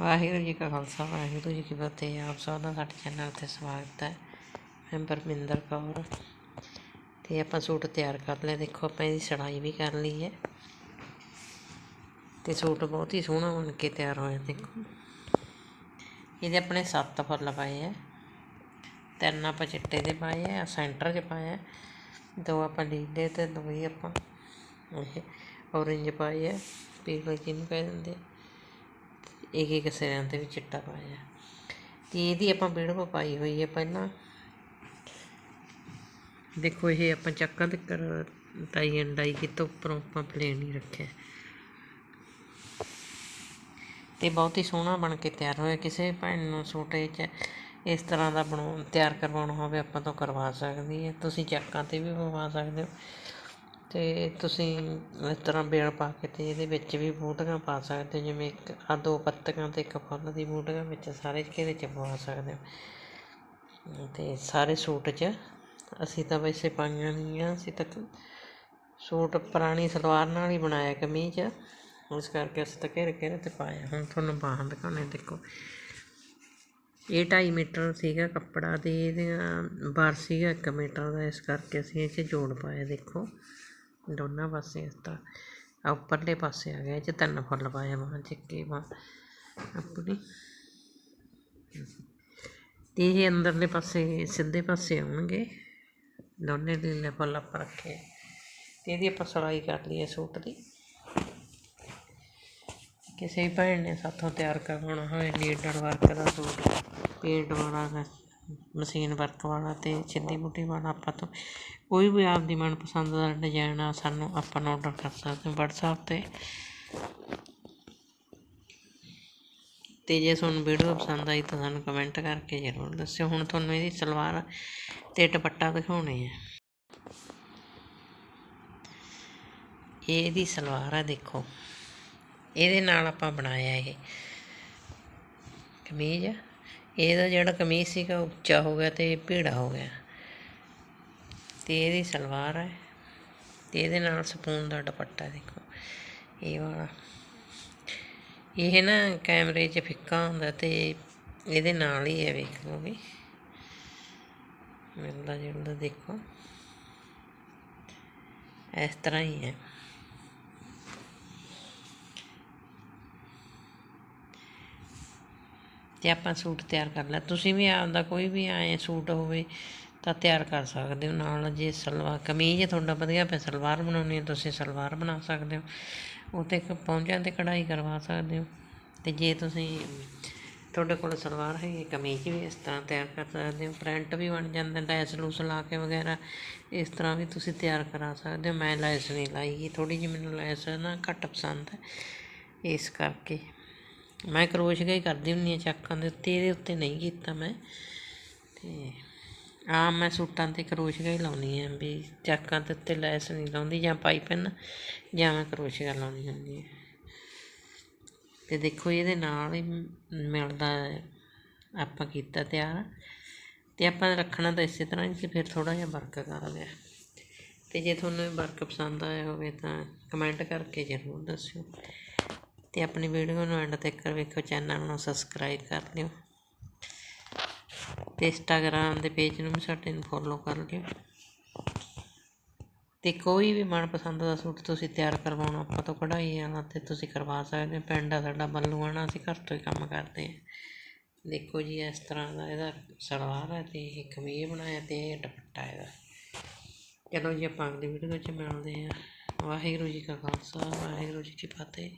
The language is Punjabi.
ਵਾਹਿਗੁਰੂ ਜੀ ਕਾ ਖਾਲਸਾ, ਵਾਹਿਗੁਰੂ ਜੀ ਕੀ ਫਤਿਹ। ਆਪ ਸਭ ਦਾ ਸਾਡੇ ਚੈਨਲ ਤੇ ਸਵਾਗਤ ਹੈ। ਮੈਂ ਪਰਮਿੰਦਰ ਕੌਰ। ਤੇ ਆਪਾਂ ਸੂਟ ਤਿਆਰ ਕਰ ਲਿਆ। ਦੇਖੋ, ਆਪਾਂ ਇਹਦੀ ਸੜਾਈ ਵੀ ਕਰ ਲਈ ਹੈ। ਤੇ ਸੂਟ ਬਹੁਤ ਹੀ ਸੋਹਣਾ ਬਣ ਕੇ ਤਿਆਰ ਹੋਇਆ, ਦੇਖੋ। ਇਹਦੇ ਆਪਣੇ ਸੱਤ ਫੁੱਲ ਪਾਏ ਹੈ। ਤਿੰਨ ਆਪਾਂ ਚਿੱਟੇ ਦੇ ਪਾਏ ਹੈ ਸੈਂਟਰ 'ਚ ਪਾਇਆ ਦੋ ਆਪਾਂ ਲੀਲੇ ਤੇ ਦੋ ਹੀ ਆਪਾਂ ਇਹ ਔਰੰਜ ਪਾਏ ਹੈ। ਪੀਲੇ ਜਿਹਨੂੰ ਕਹਿ ਦਿੰਦੇ ਇੱਕ ਇੱਕ ਸਿਰਿਆਂ ਤੇ ਵੀ ਚਿੱਟਾ ਪਾਇਆ ਤੇ ਇਹਦੀ ਆਪਾਂ ਵੀਡੀਓ ਪਾਈ ਹੋਈ ਹੈ ਪਹਿਲਾਂ। ਦੇਖੋ ਇਹ ਆਪਾਂ ਚੱਕਾਂ ਤੇ ਕਰ ਟਾਈ ਐਂਡ ਡਾਈ ਕੀਤਾ ਉੱਪਰੋਂ ਆਪਾਂ ਪਲੇਨ ਹੀ ਰੱਖਿਆ ਤੇ ਬਹੁਤ ਹੀ ਸੋਹਣਾ ਬਣ ਕੇ ਤਿਆਰ ਹੋਇਆ। ਕਿਸੇ ਭੈਣ ਨੂੰ ਸੂਟ 'ਚ ਇਸ ਤਰ੍ਹਾਂ ਦਾ ਬਣਾਉ ਤਿਆਰ ਕਰਵਾਉਣਾ ਹੋਵੇ ਆਪਾਂ ਤੋਂ ਕਰਵਾ ਸਕਦੀ ਹੈ। ਤੁਸੀਂ ਚੱਕਾਂ ਤੇ ਵੀ ਪਵਾ ਸਕਦੇ ਹੋ। ਅਤੇ ਤੁਸੀਂ ਇਸ ਤਰ੍ਹਾਂ ਬੇਲ ਪਾ ਕੇ ਅਤੇ ਇਹਦੇ ਵਿੱਚ ਵੀ ਬੂਟੀਆਂ ਪਾ ਸਕਦੇ ਹੋ, ਜਿਵੇਂ ਇੱਕ ਆ ਦੋ ਪੱਤੀਆਂ ਤੇ ਇੱਕ ਫੁੱਲ ਦੀ ਬੂਟੀਆਂ ਵਿੱਚ ਸਾਰੇ ਘੇਰੇ 'ਚ ਪਵਾ ਸਕਦੇ ਹੋ। ਅਤੇ ਸਾਰੇ ਸੂਟ 'ਚ ਅਸੀਂ ਤਾਂ ਵੈਸੇ ਪਾਈਆਂ ਨਹੀਂ ਆ, ਅਸੀਂ ਤਾਂ ਸੂਟ ਪੁਰਾਣੀ ਸਲਵਾਰ ਨਾਲ ਹੀ ਬਣਾਇਆ ਕਮੀਜ਼ ਉਸ ਕਰਕੇ ਅਸੀਂ ਤਾਂ ਘੇਰੇ ਘੇਰੇ ਤੇ ਪਾਇਆ ਹੁਣ ਤੁਹਾਨੂੰ ਬਾਹਾਂ ਦਿਖਾਉਣੇ ਦੇਖੋ। ਇਹ 2.5 ਮੀਟਰ ਸੀਗਾ ਕੱਪੜਾ ਤੇ ਇਹਦੀਆਂ ਬਾਰ ਸੀਗਾ 1 ਮੀਟਰ ਦਾ, ਇਸ ਕਰਕੇ ਅਸੀਂ ਇਹ 'ਚ ਜੋੜ ਪਾਇਆ ਦੇਖੋ। ਦੋਨਾਂ ਪਾਸੇ ਤਾਂ ਤਰ੍ਹਾਂ ਉੱਪਰਲੇ ਪਾਸੇ ਆ ਗਿਆ, ਇਹ 'ਚ ਤਿੰਨ ਫੁੱਲ ਪਾਏ ਬਾਹਾਂ ਚੱਕੇ ਬਾਂਹ ਆਪਣੀ। ਤੇ ਇਹ ਅੰਦਰਲੇ ਪਾਸੇ, ਸਿੱਧੇ ਪਾਸੇ ਆਉਣਗੇ। ਦੋਨੇ ਲੀਲੇ ਫੁੱਲ ਆਪਾਂ ਰੱਖੇ ਤੇ ਇਹਦੀ ਆਪਾਂ ਸਲਾਈ ਕਰ ਲਈਏ ਸੂਟ ਦੀ। ਕਿਸੇ ਭੈਣ ਨੇ ਸਾਥੋਂ ਤਿਆਰ ਕਰਵਾਉਣਾ ਹੋਵੇ ਨੀਡਲ ਵਰਕ ਦਾ ਸੂਟ ਪੇਂਟ ਵਾਲਾ ਮਸ਼ੀਨ ਵਰਕ ਵਾਲਾ ਅਤੇ ਸਿੱਧੀ ਬੂਟੀ ਵਾਲਾ ਆਪਾਂ ਤੋਂ। ਕੋਈ ਵੀ ਆਪਦੀ ਮਨਪਸੰਦ ਦਾ ਡਿਜ਼ਾਇਨ ਆ, ਸਾਨੂੰ ਆਪਾਂ ਨੂੰ ਆਰਡਰ ਕਰ ਸਕਦੇ ਹੋ WhatsApp ਤੇ। ਅਤੇ ਜੇ ਤੁਹਾਨੂੰ ਵੀਡੀਓ ਪਸੰਦ ਆਈ ਤਾਂ ਸਾਨੂੰ ਕਮੈਂਟ ਕਰਕੇ ਜ਼ਰੂਰ ਦੱਸਿਓ। ਹੁਣ ਤੁਹਾਨੂੰ ਇਹਦੀ ਸਲਵਾਰ ਅਤੇ ਦੁਪੱਟਾ ਦਿਖਾਉਣੇ ਆ। ਇਹ ਇਹਦੀ ਸਲਵਾਰ ਆ ਦੇਖੋ। ਇਹਦੇ ਨਾਲ ਆਪਾਂ ਬਣਾਇਆ ਇਹ ਕਮੀਜ਼। ਇਹਦਾ ਜਿਹੜਾ ਕਮੀਜ਼ ਸੀਗਾ ਉੱਚਾ ਹੋ ਗਿਆ ਅਤੇ ਭੀੜਾ ਹੋ ਗਿਆ। ਅਤੇ ਇਹਦੀ ਸਲਵਾਰ ਹੈ ਅਤੇ ਇਹਦੇ ਨਾਲ ਸਪੂਨ ਦਾ ਦੁਪੱਟਾ ਦੇਖੋ। ਇਹ ਵਾਲਾ। ਇਹ ਨਾ ਕੈਮਰੇ 'ਚ ਫਿੱਕਾ ਹੁੰਦਾ ਤੇ ਇਹਦੇ ਨਾਲ ਹੀ ਹੈ ਵੇਖ ਲਓ ਵੀ। ਮਿਲਦਾ ਜੁਲਦਾ ਦੇਖੋ। ਇਸ ਤਰ੍ਹਾਂ ਹੀ ਹੈ। ਅਤੇ ਆਪਾਂ ਸੂਟ ਤਿਆਰ ਕਰ ਲਿਆ। ਤੁਸੀਂ ਵੀ ਆਪਦਾ ਕੋਈ ਵੀ ਐਂ ਸੂਟ ਹੋਵੇ ਤਾਂ ਤਿਆਰ ਕਰ ਸਕਦੇ ਹੋ। ਨਾਲ ਜੇ ਸਲਵਾਰ, ਕਮੀਜ਼ ਤੁਹਾਡਾ ਵਧੀਆ ਪਿਆ, ਸਲਵਾਰ ਬਣਾਉਣੀ ਹੈ, ਤੁਸੀਂ ਸਲਵਾਰ ਬਣਾ ਸਕਦੇ ਹੋ। ਉਹ 'ਤੇ ਪਹੁੰਚਾਂ 'ਤੇ ਕਢਾਈ ਕਰਵਾ ਸਕਦੇ ਹੋ। ਤੇ ਜੇ ਤੁਸੀਂ ਤੁਹਾਡੇ ਕੋਲ ਸਲਵਾਰ ਹੈ, ਕਮੀਜ਼ ਵੀ ਇਸ ਤਰ੍ਹਾਂ ਤਿਆਰ ਕਰ ਸਕਦੇ ਹੋ। ਪ੍ਰਿੰਟ ਵੀ ਬਣ ਜਾਂਦਾ ਲੈਸ ਲੂਸ ਲਾ ਕੇ ਵਗੈਰਾ, ਇਸ ਤਰ੍ਹਾਂ ਵੀ ਤੁਸੀਂ ਤਿਆਰ ਕਰਾ ਸਕਦੇ ਹੋ। ਮੈਂ ਲੈਸ ਨਹੀਂ ਲਾਈ ਥੋੜੀ ਜਿਹੀ ਮੈਨੂੰ ਲੈਸ ਨਾ ਘੱਟ ਪਸੰਦ ਹੈ, ਇਸ ਕਰਕੇ। ਮੈਂ ਕਰੋਸ਼ੀਆ ਹੀ ਕਰਦੀ ਹੁੰਦੀ ਹਾਂ ਚਾਕਾਂ ਦੇ ਉੱਤੇ, ਇਹਦੇ ਉੱਤੇ ਨਹੀਂ ਕੀਤਾ ਮੈਂ। ਤੇ ਆਮ ਮੈਂ ਸੂਟਾਂ 'ਤੇ ਕਰੋਸ਼ੀਆ ਹੀ ਲਾਉਣੀ ਆ ਵੀ ਚਾਕਾਂ ਦੇ ਉੱਤੇ ਲੈਸ ਨਹੀਂ ਲਾਉਂਦੀ, ਜਾਂ ਪਾਈਪਿੰਨ, ਜਾਂ ਮੈਂ ਕਰੋਸ਼ੀਆ ਲਾਉਣੀ ਹੁੰਦੀ ਹੈ ਤੇ ਦੇਖੋ ਇਹਦੇ ਨਾਲ ਹੀ ਮਿਲਦਾ ਆਪਾਂ ਕੀਤਾ ਤਿਆਰ। ਤੇ ਆਪਾਂ ਰੱਖਣਾ ਤਾਂ ਇਸੇ ਤਰ੍ਹਾਂ ਹੀ ਫਿਰ ਥੋੜਾ ਜਿਹਾ ਵਰਕ ਕਰ ਲਿਆ। ਤੇ ਜੇ ਤੁਹਾਨੂੰ ਇਹ ਵਰਕ ਪਸੰਦ ਆਇਆ ਹੋਵੇ ਤਾਂ ਕਮੈਂਟ ਕਰਕੇ ਜ਼ਰੂਰ ਦੱਸਿਓ। ਤੇ ਆਪਣੀ ਵੀਡੀਓ ਨੂੰ ਐਂਡ ਤੱਕ ਵੇਖੋ ਚੈਨਲ ਨੂੰ ਸਬਸਕ੍ਰਾਈਬ ਕਰ ਲਿਓ ਤੇ ਇੰਸਟਾਗ੍ਰਾਮ ਦੇ ਪੇਜ ਨੂੰ ਵੀ ਸਾਡੇ ਨੂੰ ਫੋਲੋ ਕਰ ਲਿਓ ਤੇ ਕੋਈ ਵੀ ਮਨਪਸੰਦ ਦਾ ਸੂਟ ਤੁਸੀਂ ਤਿਆਰ ਕਰਵਾਉਣਾ, ਆਪਾਂ ਤੋਂ ਕਢਾਈ ਵਾਲਾ ਤੇ ਤੁਸੀਂ ਕਰਵਾ ਸਕਦੇ ਹੋ। ਪਿੰਡ ਆ ਸਾਡਾ ਬੱਲੂਆਣਾ ਅਸੀਂ ਘਰ ਤੋਂ ਹੀ ਕੰਮ ਕਰਦੇ ਹਾਂ ਦੇਖੋ ਜੀ, ਇਸ ਤਰ੍ਹਾਂ ਦਾ ਇਹਦਾ ਸਲਵਾਰ ਹੈ ਤੇ ਇਹ ਕਮੀਜ਼ ਬਣਾਇਆ ਤੇ ਇਹ ਦੁਪੱਟਾ ਇਹਦਾ। ਚਲੋ ਜੀ, ਆਪਾਂ ਅਗਲੀ ਵੀਡੀਓ 'ਚ ਮਿਲਦੇ ਹਾਂ। ਵਾਹਿਗੁਰੂ ਜੀ ਕਾ ਖਾਲਸਾ, ਵਾਹਿਗੁਰੂ ਜੀ ਕੀ ਫਤਿਹ।